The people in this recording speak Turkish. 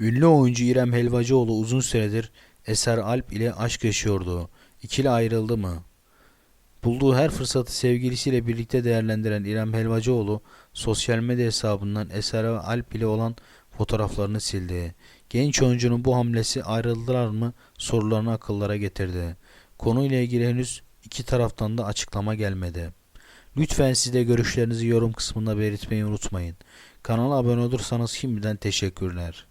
Ünlü oyuncu İrem Helvacıoğlu uzun süredir Eser Alp ile aşk yaşıyordu. İkili ayrıldı mı? Bulduğu her fırsatı sevgilisiyle birlikte değerlendiren İrem Helvacıoğlu sosyal medya hesabından Eser ve Alp ile olan fotoğraflarını sildi. Genç oyuncunun bu hamlesi ayrıldılar mı sorularını akıllara getirdi. Konuyla ilgili henüz iki taraftan da açıklama gelmedi. Lütfen siz de görüşlerinizi yorum kısmında belirtmeyi unutmayın. Kanala abone olursanız şimdiden teşekkürler.